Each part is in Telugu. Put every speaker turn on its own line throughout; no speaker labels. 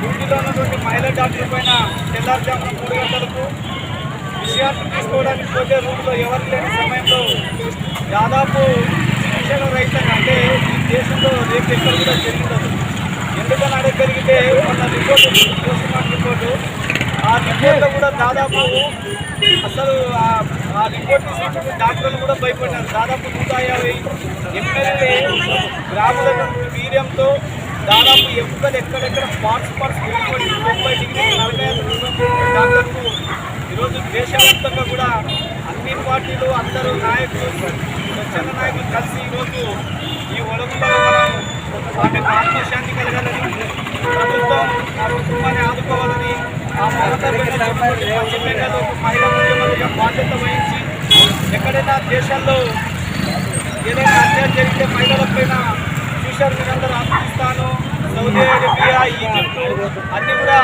డ్యూటీలో ఉన్నటువంటి మహిళా డాక్టర్ పైన తెల్లారుజామున మూడు గంటలకు విషయాన్ని తీసుకోవడానికి పోతే రూమ్లో ఎవరు లేని సమయంలో దాదాపు శిక్షణ రహితంగా అంటే ఈ దేశంలో రేపు ఎక్కడ కూడా జరిగింది ఎందుకని అడే మన రిపోర్ట్ పోస్ట్ రిపోర్టు. ఆ రిపోర్ట్లో కూడా దాదాపు అసలు ఆ- ఆ రిపోర్ట్ తీసుకుంటే డాక్టర్లు కూడా భయపడ్డారు. దాదాపు నూట యాభై ఎమ్మెల్యే గ్రాముల వీర్యంతో దాదాపు ఎముకలు ఎక్కడెక్కడ స్పాట్స్ స్పాట్స్ వెళ్ళిపోయి ముప్పై డిగ్రీ నలభై ఐదు డాక్టర్లు ఈరోజు దేశవ్యాప్తంగా కూడా అన్ని పార్టీలు అందరూ నాయకులు స్వచ్ఛంద నాయకులు కలిసి ఈరోజు ఈ ఒడగులో ఆమెకు ఆత్మశాంతి కలగాలని ప్రభుత్వం ఆ కుటుంబాన్ని ఆదుకోవాలని ఆ మమతా బెనర్జీ మహిళా ముఖ్యమంత్రిగా బాధ్యత వహించి ఎక్కడైనా దేశాల్లో ఏదైనా అన్యాయం జరిగితే మహిళలపైన చూశారు మీరందరూ ఆఫ్ఘనిస్తాను సౌదీ అరేబియా ఈజిప్ట్ అన్ని కూడా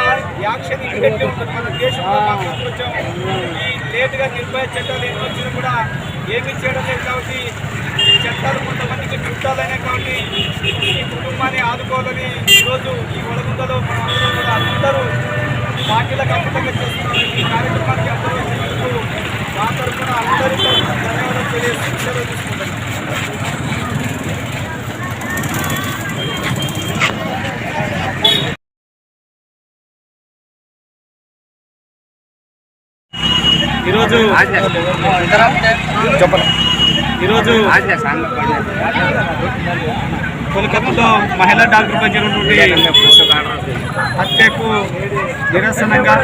యాక్షన్ ఇమీడియట్లీ ఉంటుంది మన దేశంలో మాత్రం కొంచెం ఈ లేటుగా నిర్భయ చట్టాలు ఏమి వచ్చినా కూడా ఏమీ చేయడం లేదు కాబట్టి ఈ చట్టాలు కొంతమందికి చుట్టాలనే కాబట్టి ఈ కుటుంబాన్ని ఆదుకోవాలని ఈరోజు ఈ వడగుందలో మనం అందరం కూడా అందరూ పార్టీలకు అద్భుతంగా ఈరోజు
చెప్పండి.
ఈరోజు కోల్కతాలో మహిళా డాక్టర్పై జరిగినటువంటి హత్యకు నిరసనగా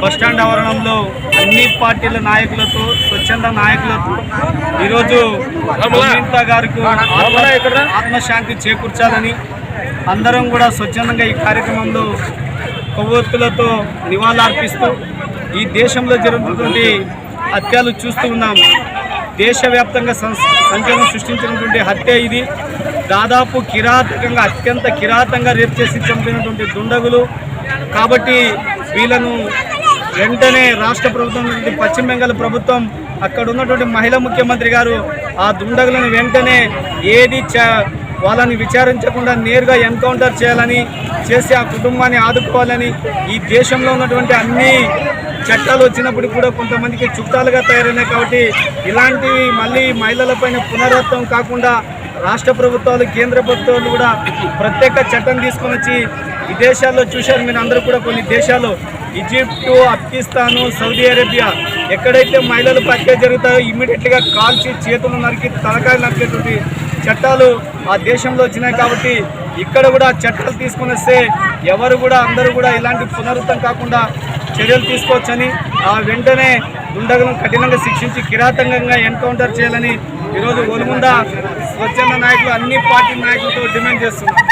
బస్టాండ్ ఆవరణంలో అన్ని పార్టీల నాయకులతో స్వచ్ఛంద నాయకులతో ఈరోజు అమితా గారికి ఆత్మ- ఆత్మశాంతి చేకూర్చాలని అందరం కూడా స్వచ్ఛందంగా ఈ కార్యక్రమంలో కొవ్వొత్తులతో నివాళులర్పిస్తూ ఈ దేశంలో జరుగుతున్నటువంటి హత్యలు చూస్తూ ఉన్నాం. దేశవ్యాప్తంగా సంచలనం సృష్టించినటువంటి హత్య ఇది. దాదాపు కిరాతకంగా అత్యంత కిరాతంగా రేపు చేసి చంపినటువంటి దుండగులు. కాబట్టి వీళ్ళను వెంటనే రాష్ట్ర ప్రభుత్వం నుండి పశ్చిమ బెంగాల్ ప్రభుత్వం అక్కడ ఉన్నటువంటి మహిళా ముఖ్యమంత్రి గారు ఆ దుండగులను వెంటనే ఏది వాళ్ళని విచారించకుండా నేరుగా ఎన్కౌంటర్ చేయాలని చేసి ఆ కుటుంబాన్ని ఆదుకోవాలని ఈ దేశంలో ఉన్నటువంటి అన్ని చట్టాలు వచ్చినప్పుడు కూడా కొంతమందికి చుట్టాలుగా తయారైనాయి కాబట్టి ఇలాంటివి మళ్ళీ మహిళలపైన పునరావృతం కాకుండా రాష్ట్ర ప్రభుత్వాలు కేంద్ర ప్రభుత్వాలు కూడా ప్రత్యేక చట్టం తీసుకొని వచ్చి విదేశాల్లో చూశారు. మీరు అందరూ కూడా కొన్ని దేశాలు ఈజిప్టు పాకిస్తాను సౌదీ అరేబియా ఎక్కడైతే మహిళలు హత్య జరుగుతాయో ఇమ్మీడియట్గా కాల్చి చేతులు నరికి తలకాయలు నరికేటువంటి చట్టాలు ఆ దేశంలో వచ్చినాయి కాబట్టి ఇక్కడ కూడా చట్టాలు తీసుకొని వస్తే ఎవరు కూడా అందరూ కూడా ఇలాంటి పునరుద్ధం కాకుండా చర్యలు తీసుకోవచ్చని ఆ వెంటనే దుండగులను కఠినంగా శిక్షించి కిరాతకంగా ఎన్కౌంటర్ చేయాలని ఈరోజు ఒలుముంద స్వచ్ఛంద నాయకులు అన్ని పార్టీ నాయకులతో డిమాండ్ చేస్తున్నారు.